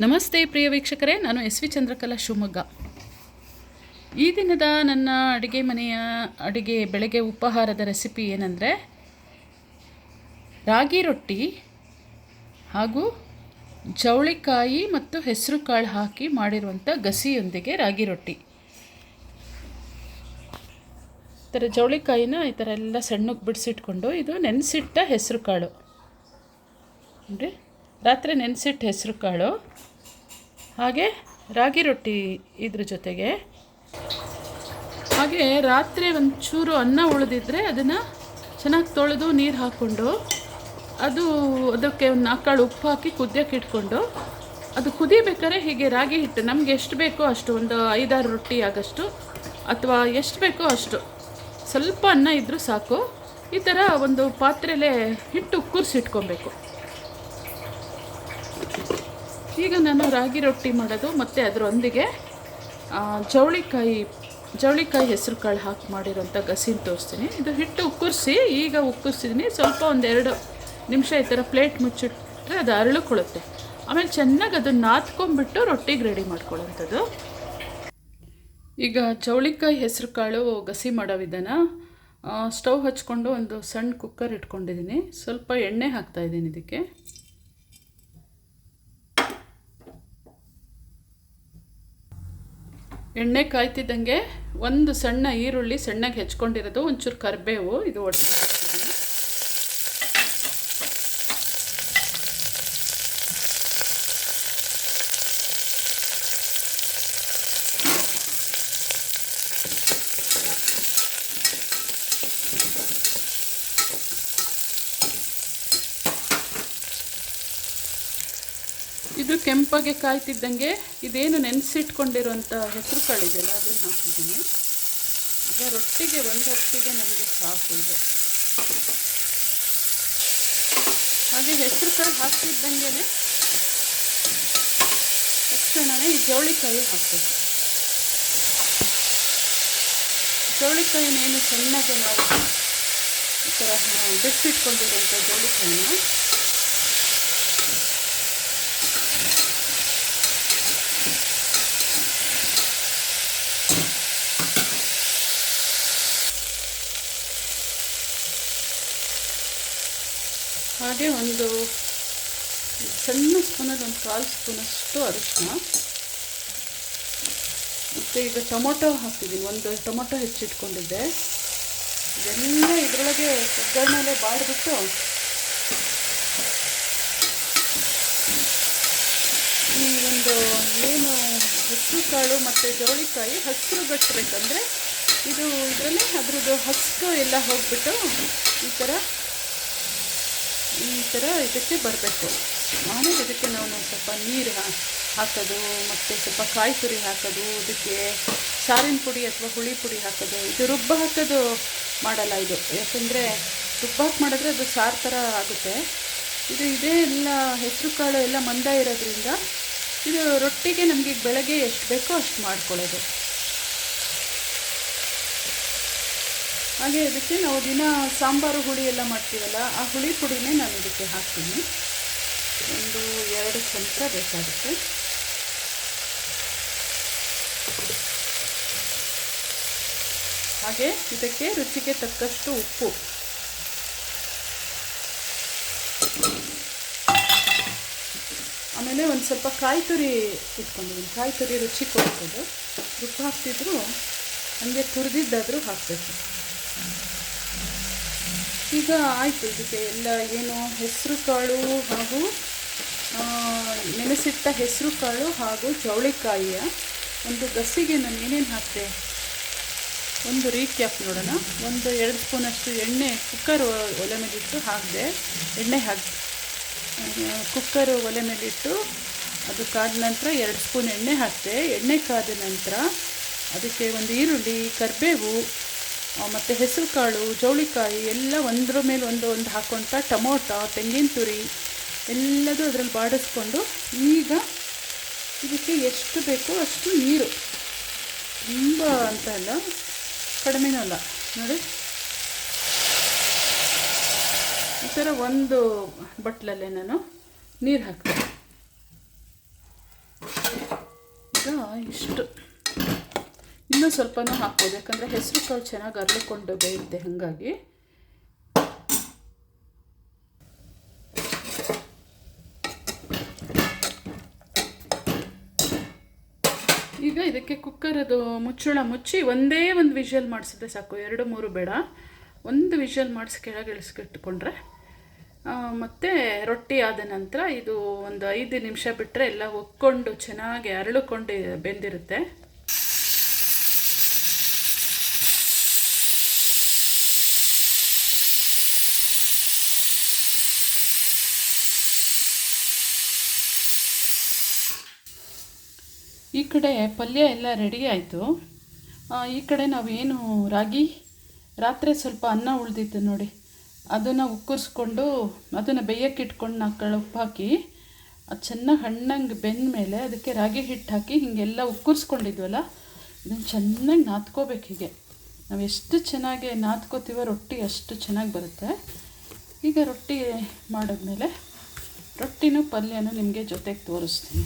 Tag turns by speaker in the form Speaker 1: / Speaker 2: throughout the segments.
Speaker 1: ನಮಸ್ತೆ ಪ್ರಿಯ ವೀಕ್ಷಕರೇ, ನಾನು ಎಸ್ ವಿ ಚಂದ್ರಕಲಾ ಶಿವಮೊಗ್ಗ. ಈ ದಿನದ ನನ್ನ ಅಡುಗೆ ಮನೆಯ, ಅಡುಗೆ ಬೆಳಗ್ಗೆ ಉಪಹಾರದ ರೆಸಿಪಿ ಏನಂದರೆ, ರಾಗಿ ರೊಟ್ಟಿ ಹಾಗೂ ಜವಳಿಕಾಯಿ ಮತ್ತು ಹೆಸರು ಕಾಳು ಹಾಕಿ ಮಾಡಿರುವಂಥ ಗಸಿಯೊಂದಿಗೆ ರಾಗಿ ರೊಟ್ಟಿ. ಈ ಥರ ಜವಳಿಕಾಯಿನ ಈ ಥರ ಎಲ್ಲ ಸಣ್ಣಕ್ಕೆ ಬಿಡಿಸಿಟ್ಕೊಂಡು ಇದು ನೆನೆಸಿಟ್ಟ ಹೆಸರು ಕಾಳು. ನೋಡಿ ರಾತ್ರಿ ನೆನೆಸಿಟ್ಟು ಹೆಸರು ಕಾಳು. ಹಾಗೆ ರಾಗಿ ರೊಟ್ಟಿ ಇದ್ರ ಜೊತೆಗೆ. ಹಾಗೆ ರಾತ್ರಿ ಒಂಚೂರು ಅನ್ನ ಉಳಿದಿದ್ರೆ ಅದನ್ನು ಚೆನ್ನಾಗಿ ತೊಳೆದು ನೀರು ಹಾಕ್ಕೊಂಡು ಅದು ಅದಕ್ಕೆ ಒಂದು ನಾಲ್ಕು ಕಾಳು ಉಪ್ಪು ಹಾಕಿ ಕುದಿಯೋಕೆ ಇಟ್ಕೊಂಡು ಅದು ಕುದಿಬೇಕಾದ್ರೆ ಹೀಗೆ ರಾಗಿ ಹಿಟ್ಟು ನಮ್ಗೆ ಎಷ್ಟು ಬೇಕೋ ಅಷ್ಟು ಒಂದು ಐದಾರು ರೊಟ್ಟಿ ಆಗಷ್ಟು ಅಥವಾ ಎಷ್ಟು ಬೇಕೋ ಅಷ್ಟು ಸ್ವಲ್ಪ ಅನ್ನ ಇದ್ದರೂ ಸಾಕು. ಈ ಥರ ಒಂದು ಪಾತ್ರೆಲೇ ಹಿಟ್ಟು ಕುರ್ಸಿಟ್ಕೊಬೇಕು. ಈಗ ನಾನು ರಾಗಿ ರೊಟ್ಟಿ ಮಾಡೋದು, ಮತ್ತು ಅದರೊಂದಿಗೆ ಚೌಳಿಕಾಯಿ ಚೌಳಿಕಾಯಿ ಹೆಸರು ಕಾಳು ಹಾಕಿ ಮಾಡಿರೋಂಥ ಗಸಿನ ತೋರಿಸ್ತೀನಿ. ಇದು ಹಿಟ್ಟು ಉಕ್ಕುರಿಸಿ, ಈಗ ಉಕ್ಕುರಿಸಿದ್ದೀನಿ ಸ್ವಲ್ಪ ಒಂದೆರಡು ನಿಮಿಷ ಈ ಥರ ಪ್ಲೇಟ್ ಮುಚ್ಚಿಟ್ರೆ ಅದು ಅರಳುಕೊಳ್ಳುತ್ತೆ. ಆಮೇಲೆ ಚೆನ್ನಾಗಿ ಅದನ್ನು ನಾದ್ಕೊಂಡ್ಬಿಟ್ಟು ರೊಟ್ಟಿಗೆ ರೆಡಿ ಮಾಡ್ಕೊಳ್ಳೋಂಥದ್ದು ಈಗ ಚೌಳಿಕಾಯಿ ಹೆಸರು ಕಾಳು ಗಸಿ ಮಾಡೋ ವಿಧಾನ. ಸ್ಟವ್ ಹಚ್ಕೊಂಡು ಒಂದು ಸಣ್ಣ ಕುಕ್ಕರ್ ಇಟ್ಕೊಂಡಿದ್ದೀನಿ ಸ್ವಲ್ಪ ಎಣ್ಣೆ ಹಾಕ್ತಾಯಿದ್ದೀನಿ ಇದಕ್ಕೆ. ಎಣ್ಣೆ ಕಾಯ್ತಿದ್ದಂಗೆ ಒಂದು ಸಣ್ಣ ಈರುಳ್ಳಿ ಸಣ್ಣಗೆ ಹೆಚ್ಕೊಂಡಿರೋದು ಒಂಚೂರು ಕರಿಬೇವು ಇದು ಒಟ್ಟಿಗೆ ಹಾಕ್ತಿದ್ದೀನಿ ಇದು ಕೆಂಪಗೆ ಕಾಯ್ತಿದ್ದಂಗೆ ಇದೇನು ನೆನೆಸಿಟ್ಕೊಂಡಿರುವಂಥ ಹೆಸರು ಕಾಳಿದೆಯಲ್ಲ ಅದನ್ನು ಹಾಕಿದ್ದೀನಿ. ಈಗ ರೊಟ್ಟಿಗೆ ಒಂದು ರೊಟ್ಟಿಗೆ ನಮಗೆ ಸಾಕು ಇದೆ. ಹಾಗೆ ಹೆಸರು ಕಾಳು ಹಾಕ್ತಿದ್ದಂಗೆ ತಕ್ಷಣವೇ ಈ ಜವಳಿಕಾಯಿ ಹಾಕಬೇಕು. ಜವಳಿಕಾಯಿನೇನು ಸಣ್ಣಗೆ ನಾವು ಈ ಥರ ಬಿಟ್ಟಿಟ್ಕೊಂಡಿರುವಂಥ ಜವಳಿಕಾಯಿನ. ಹಾಗೆ ಒಂದು ಸಣ್ಣ ಸ್ಪೂನಲ್ಲಿ ಒಂದು ಕಾಲು ಸ್ಪೂನಷ್ಟು ಅರಿಶಿನ ಮತ್ತು ಈಗ ಟೊಮೊಟೊ ಹಾಕ್ತಿದ್ದೀನಿ. ಒಂದು ಟೊಮೊಟೊ ಹೆಚ್ಚಿಟ್ಕೊಂಡಿದ್ದೆ. ಇದೆಲ್ಲ ಇದರೊಳಗೆ ಒಗ್ಗರಣೆಲೆ ಬಾಡಿಬಿಟ್ಟು ಈ ಒಂದು ಏನು ಹೆಸರು ಕಾಳು ಮತ್ತು ಜವಳಿಕಾಯಿ ಹಸಿರು ಗಟ್ಟಬೇಕಂದ್ರೆ ಇದು ಇದರಲ್ಲೇ ಅದ್ರದ್ದು ಹಸ್ಕು ಎಲ್ಲ ಹೋಗ್ಬಿಟ್ಟು ಈ ಥರ ಥರ ಇದಕ್ಕೆ ಬರಬೇಕು. ಆಮೇಲೆ ಇದಕ್ಕೆ ನಾವು ಸ್ವಲ್ಪ ನೀರು ಹಾಕೋದು, ಮತ್ತು ಸ್ವಲ್ಪ ಕಾಯಿ ತುರಿ ಹಾಕೋದು, ಇದಕ್ಕೆ ಸಾರಿನ ಪುಡಿ ಅಥವಾ ಹುಳಿ ಪುಡಿ ಹಾಕೋದು. ಇದು ರುಬ್ಬ ಹಾಕೋದು ಮಾಡಲ್ಲ ಇದು. ಯಾಕಂದರೆ ರುಬ್ಬ ಹಾಕಿ ಮಾಡಿದ್ರೆ ಅದು ಸಾರು ಥರ ಆಗುತ್ತೆ. ಇದು ಇದೇ ಎಲ್ಲ ಹೆಸರು ಕಾಳು ಎಲ್ಲ ಮಂದ ಇರೋದ್ರಿಂದ ಇದು ರೊಟ್ಟಿಗೆ ನಮಗೆ ಬೆಳಗ್ಗೆ ಎಷ್ಟು ಬೇಕೋ ಅಷ್ಟು ಮಾಡ್ಕೊಳ್ಳೋದು. ಹಾಗೆ ಇದಕ್ಕೆ ನಾವು ದಿನ ಸಾಂಬಾರು ಹುಳಿ ಎಲ್ಲ ಮಾಡ್ತೀವಲ್ಲ, ಆ ಹುಳಿ ಪುಡಿನೇ ನಾನು ಇದಕ್ಕೆ ಹಾಕ್ತೀನಿ. ಒಂದು ಎರಡು ಚಮಚ ಬೇಕಾಗುತ್ತೆ. ಹಾಗೆ ಇದಕ್ಕೆ ರುಚಿಗೆ ತಕ್ಕಷ್ಟು ಉಪ್ಪು. ಆಮೇಲೆ ಒಂದು ಸ್ವಲ್ಪ ಕಾಯಿ ತುರಿ ಇಟ್ಕೊಂಡಿದ್ದೀನಿ. ಕಾಯಿ ತುರಿ ರುಚಿ ಕೊಡ್ಬೋದು ಉಪ್ಪು ಹಾಕ್ತಿದ್ರು, ಹಂಗೆ ತುರಿದಿದ್ದಾದರೂ ಹಾಕಬೇಕು. ಈಗ ಆಯಿತು ಇದಕ್ಕೆ ಎಲ್ಲ ಏನು ಹೆಸರು ಕಾಳು ಹಾಗೂ ನೆನೆಸಿಟ್ಟ ಹೆಸರು ಕಾಳು ಹಾಗೂ ಚೌಳಿಕಾಯಿಯ ಒಂದು ಗಸಿಗೆ ನಾನು ಏನೇನು ಹಾಕಿದೆ ಒಂದು ರೀಕ್ಯಾಪ್ ನೋಡೋಣ. ಒಂದು ಎರಡು ಸ್ಪೂನಷ್ಟು ಎಣ್ಣೆ, ಕುಕ್ಕರ್ ಒಲೆ ಮೇಲಿಟ್ಟು ಹಾಕಿದೆ. ಎಣ್ಣೆ ಹಾಕಿ ಕುಕ್ಕರ್ ಒಲೆ ಮೇಲಿಟ್ಟು ಅದು ಕಾದ ನಂತರ ಎರಡು ಸ್ಪೂನ್ ಎಣ್ಣೆ ಹಾಕಿದೆ ಎಣ್ಣೆ ಕಾದ ನಂತರ ಅದಕ್ಕೆ ಒಂದು ಈರುಳ್ಳಿ, ಕರಿಬೇವು ಮತ್ತು ಹೆಸರು ಕಾಳು ಜವಳಿಕಾಯಿ ಎಲ್ಲ ಒಂದರ ಮೇಲೆ ಒಂದು ಒಂದು ಹಾಕ್ಕೊತ ಟೊಮೊಟೊ, ತೆಂಗಿನ ತುರಿ ಎಲ್ಲದೂ ಅದರಲ್ಲಿ ಬಾಡಿಸ್ಕೊಂಡು ಈಗ ಇದಕ್ಕೆ ಎಷ್ಟು ಬೇಕೋ ಅಷ್ಟು ನೀರು. ತುಂಬ ಅಂತ ಅಲ್ಲ, ಕಡಿಮೆನೂ ಅಲ್ಲ. ನೋಡಿ. ಈ ಥರ ಒಂದು ಬಟ್ಲಲ್ಲೇ ನಾನು ನೀರು ಹಾಕ್ತೀನಿ. ಇಷ್ಟು. ಇನ್ನೂ ಸ್ವಲ್ಪನೂ ಹಾಕ್ಬೋದು. ಯಾಕಂದರೆ ಹೆಸರು ಕಾಳು ಚೆನ್ನಾಗಿ ಅರಳಿಕೊಂಡು ಬೇಯುತ್ತೆ. ಹಾಗಾಗಿ ಈಗ ಇದಕ್ಕೆ ಕುಕ್ಕರ್ ಅದು ಮುಚ್ಚಳ ಮುಚ್ಚಿ ಒಂದೇ ಒಂದು ವಿಷಲ್ ಮಾಡಿಸಿದ್ರೆ ಸಾಕು. ಎರಡು, ಮೂರು ಬೇಡ. ಒಂದು ವಿಷಲ್ ಮಾಡಿಸಿ ಕೆಳಗೆ ಇಳಿಸ್ಕಿಟ್ಕೊಂಡ್ರೆ ಮತ್ತು ರೊಟ್ಟಿ ಆದ ನಂತರ ಇದು ಒಂದು ಐದು ನಿಮಿಷ ಬಿಟ್ಟರೆ ಎಲ್ಲ ಒಕ್ಕೊಂಡು ಚೆನ್ನಾಗಿ ಅರಳುಕೊಂಡು ಬೆಂದಿರುತ್ತೆ. ಈ ಕಡೆ ಪಲ್ಯ ಎಲ್ಲ ರೆಡಿ ಆಯಿತು. ಈ ಕಡೆ ನಾವೇನು ರಾಗಿ? ರಾತ್ರಿ ಸ್ವಲ್ಪ ಅನ್ನ ಉಳಿದಿತ್ತು ನೋಡಿ. ಅದನ್ನು ಉಕ್ಕರಿಸ್ಕೊಂಡು ಅದನ್ನು ಬೇಯಕ್ಕೆ ಇಟ್ಕೊಂಡು ನಾ ಹಾಕಿ, ಅದು ಚೆನ್ನಾಗಿ ಹಣ್ಣಂಗೆ ಬೆಂದ ಮೇಲೆ ಅದಕ್ಕೆ ರಾಗಿ ಹಿಟ್ಟು ಹಾಕಿ ಹೀಗೆಲ್ಲ ಉಕ್ಕರಿಸ್ಕೊಂಡಿದ್ವಲ್ಲ ಇದನ್ನು ಚೆನ್ನಾಗಿ ನಾದ್ಕೋಬೇಕು ಹೀಗೆ. ನಾವು ಎಷ್ಟು ಚೆನ್ನಾಗಿ ನಾದ್ಕೋತೀವೋ ರೊಟ್ಟಿ ಅಷ್ಟು ಚೆನ್ನಾಗಿ ಬರುತ್ತೆ. ಈಗ ರೊಟ್ಟಿ ಮಾಡಿದ್ಮೇಲೆ ರೊಟ್ಟಿನೂ ಪಲ್ಯನೂ ನಿಮಗೆ ಜೊತೆಗೆ ತೋರಿಸ್ತೀನಿ.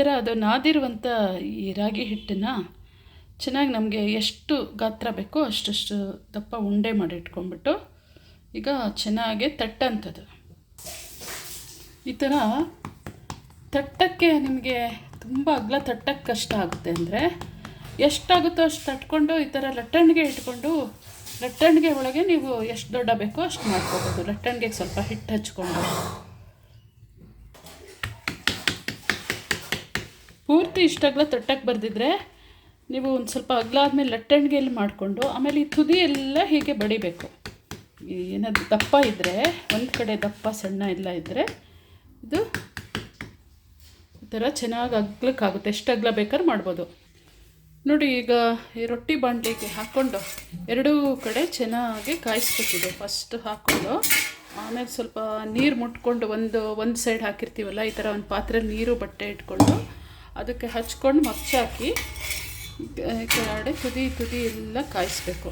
Speaker 1: ಥರ ಅದು ನಾದಿರುವಂಥ ಈ ರಾಗಿ ಹಿಟ್ಟನ್ನು ಚೆನ್ನಾಗಿ ನಮಗೆ ಎಷ್ಟು ಗಾತ್ರ ಬೇಕೋ ಅಷ್ಟಷ್ಟು ದಪ್ಪ ಉಂಡೆ ಮಾಡಿ ಇಟ್ಕೊಂಡ್ಬಿಟ್ಟು ಈಗ ಚೆನ್ನಾಗಿ ತಟ್ಟಂಥದ್ದು ಈ ಥರ ತಟ್ಟಕ್ಕೆ ನಿಮಗೆ ತುಂಬ ಅಗಲ ತಟ್ಟಕ್ಕೆ ಕಷ್ಟ ಆಗುತ್ತೆ ಅಂದರೆ ಎಷ್ಟಾಗುತ್ತೋ ಅಷ್ಟು ತಟ್ಕೊಂಡು ಈ ಥರ ಲಟ್ಟಣಿಗೆ ಇಟ್ಕೊಂಡು ಲಟ್ಟಣಿಗೆ ಒಳಗೆ ನೀವು ಎಷ್ಟು ದೊಡ್ಡ ಬೇಕೋ ಅಷ್ಟು ಮಾಡ್ಕೋಬೋದು. ಲಟ್ಟಣಿಗೆ ಸ್ವಲ್ಪ ಹಿಟ್ಟು ಹಚ್ಕೊಂಡು. ಪೂರ್ತಿ ಇಷ್ಟಾಗಲ ತಟ್ಟಕ್ಕೆ ಬರೆದಿದ್ರೆ ನೀವು ಒಂದು ಸ್ವಲ್ಪ ಅಗಲ ಆದಮೇಲೆ ಲಟ್ಟಣಿಗೆಯಲ್ಲಿ ಮಾಡಿಕೊಂಡು ಆಮೇಲೆ ಈ ತುದಿ ಎಲ್ಲ ಹೀಗೆ ಬಡಿಬೇಕು. ಏನಾದರೂ ದಪ್ಪ ಇದ್ದರೆ ಒಂದು ಕಡೆ ದಪ್ಪ ಸಣ್ಣ ಎಲ್ಲ ಇದ್ದರೆ ಇದು ಈ ಥರ ಚೆನ್ನಾಗಿ ಅಗ್ಲಕ್ಕಾಗುತ್ತೆ. ಎಷ್ಟು ಅಗ್ಲ ಬೇಕಾದ್ರೆ ಮಾಡ್ಬೋದು. ನೋಡಿ, ಈಗ ಈ ರೊಟ್ಟಿ ಬಾಂಡ್ಲಿಗೆ ಹಾಕ್ಕೊಂಡು ಎರಡೂ ಕಡೆ ಚೆನ್ನಾಗಿ ಕಾಯಿಸ್ಬೇಕಿದೆ. ಫಸ್ಟ್ ಹಾಕ್ಕೊಂಡು ಆಮೇಲೆ ಸ್ವಲ್ಪ ನೀರು ಮುಟ್ಕೊಂಡು ಒಂದು ಒಂದು ಸೈಡ್ ಹಾಕಿರ್ತೀವಲ್ಲ, ಈ ಥರ ಒಂದು ಪಾತ್ರೆಲಿ ನೀರು, ಬಟ್ಟೆ ಇಟ್ಕೊಂಡು ಅದಕ್ಕೆ ಹಚ್ಕೊಂಡು ಮಗ್ಚಾಕಿ ಕೆಳಗಡೆ ತುದಿ ತುದಿ ಎಲ್ಲ ಕಾಯಿಸ್ಬೇಕು.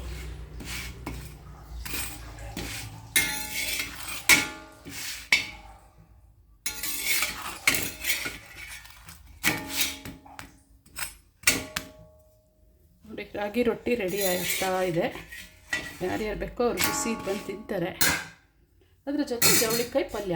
Speaker 1: ನೋಡಿ, ರಾಗಿ ರೊಟ್ಟಿ ರೆಡಿ ಆಗ್ತಾ ಇದೆ. ಯಾರ್ಯಾರು ಬೇಕೋ ಅವ್ರು ಬಿಸಿ ಬಂದು ತಿಂತಾರೆ. ಅದ್ರ ಜೊತೆ ಜವಳಿಕಾಯಿ ಪಲ್ಯ.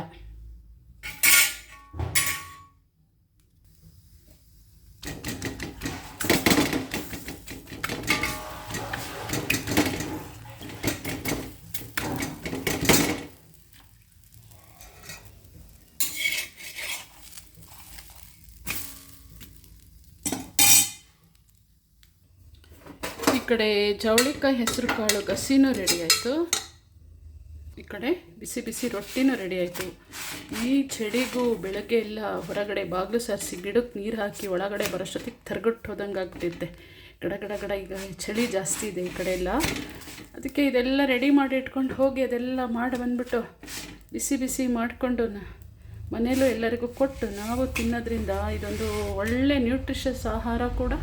Speaker 1: ಕಡೆ ಜವಳಿಕಾಯಿ ಹೆಸರು ಕಾಳು ಗಸಿನೂ ರೆಡಿ ಆಯಿತು. ಈ ಕಡೆ ಬಿಸಿ ಬಿಸಿ ರೊಟ್ಟಿನೂ ರೆಡಿ ಆಯಿತು. ಈ ಚಳಿಗೂ ಬೆಳಗ್ಗೆ ಎಲ್ಲ ಹೊರಗಡೆ ಬಾಗಿಲು ಸಾರಿಸಿ ಗಿಡಕ್ಕೆ ನೀರು ಹಾಕಿ ಒಳಗಡೆ ಬರೋಷ್ಟೊತ್ತಿಗೆ ತರ್ಗಟ್ಟು ಹೋದಂಗೆ ಆಗ್ತಿದ್ದೆ. ಗಡ ಗಡ ಗಡ ಈಗ ಚಳಿ ಜಾಸ್ತಿ ಇದೆ ಈ ಕಡೆ ಎಲ್ಲ. ಅದಕ್ಕೆ ಇದೆಲ್ಲ ರೆಡಿ ಮಾಡಿ ಇಟ್ಕೊಂಡು ಹೋಗಿ ಅದೆಲ್ಲ ಮಾಡಿ ಬಂದ್ಬಿಟ್ಟು ಬಿಸಿ ಬಿಸಿ ಮಾಡಿಕೊಂಡು ಮನೇಲೂ ಎಲ್ಲರಿಗೂ ಕೊಟ್ಟು ನಾವು ತಿನ್ನೋದ್ರಿಂದ ಇದೊಂದು ಒಳ್ಳೆ ನ್ಯೂಟ್ರಿಷಸ್ ಆಹಾರ ಕೂಡ.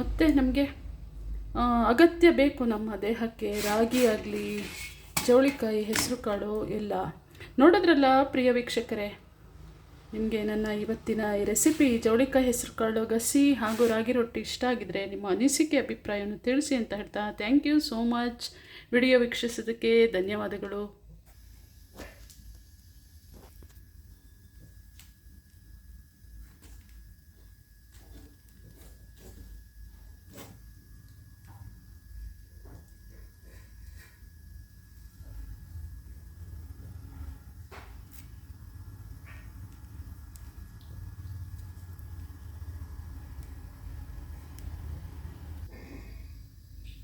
Speaker 1: ಮತ್ತು ನಮಗೆ ಅಗತ್ಯ ಬೇಕು ನಮ್ಮ ದೇಹಕ್ಕೆ, ರಾಗಿ ಆಗಲಿ ಚೌಳಿಕಾಯಿ ಹೆಸರು ಕಾಳು ಎಲ್ಲ ನೋಡಿದ್ರಲ್ಲ ಪ್ರಿಯ ವೀಕ್ಷಕರೇ, ನಿಮಗೆ ನನ್ನ ಇವತ್ತಿನ ಈ ರೆಸಿಪಿ ಜವಳಿಕಾಯಿ ಹೆಸರು ಕಾಳು, ಗಸಿ ಹಾಗೂ ರಾಗಿ ರೊಟ್ಟಿ ಇಷ್ಟ ಆಗಿದ್ರೆ ನಿಮ್ಮ ಅನಿಸಿಕೆ, ಅಭಿಪ್ರಾಯವನ್ನು ತಿಳಿಸಿ ಅಂತ ಹೇಳ್ತಾ thank you so much video ವೀಕ್ಷಿಸೋದಕ್ಕೆ ಧನ್ಯವಾದಗಳು.